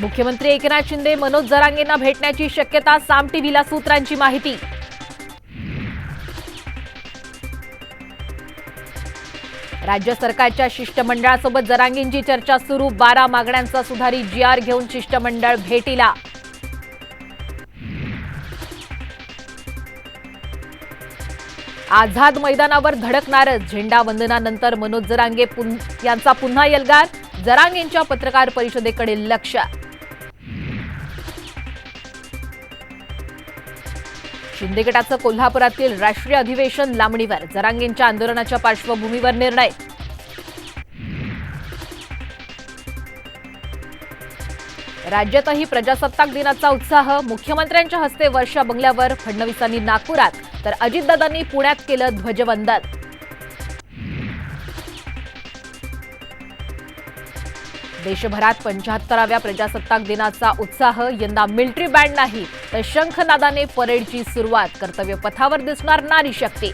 मुख्यमंत्री एकनाथ शिंदे मनोज जरांगेंना भेटण्याची शक्यता साम टीव्हीला सूत्रांची माहिती. राज्य सरकारच्या शिष्टमंडळासोबत जरांगेंची चर्चा सुरू बारा मागण्यांचा सुधारित जी आर घेऊन शिष्टमंडळ भेटीला. आझाद मैदानावर धडकणारच झेंडा वंदनानंतर मनोज जरांगे पुन- यांचा पुन्हा यलगार जरांगेंच्या पत्रकार परिषदेकडे लक्ष. शिंदे गटाचं कोल्हापुरातील राष्ट्रीय अधिवेशन लांबणीवर जरांगेंच्या आंदोलनाच्या पार्श्वभूमीवर निर्णय. राज्यातही प्रजासत्ताक दिनाचा उत्साह मुख्यमंत्र्यांच्या हस्ते वर्षा बंगल्यावर फडणवीसांनी नागपुरात तर अजितदादांनी पुण्यात केलं ध्वजवंदन. देशभरात पंच्याहत्तराव्या प्रजासत्ताक दिनाचा उत्साह यंदा मिलिटरी बँड नाही तर शंखनादाने परेडची सुरुवात कर्तव्य पथावर दिसणार नारी शक्ती.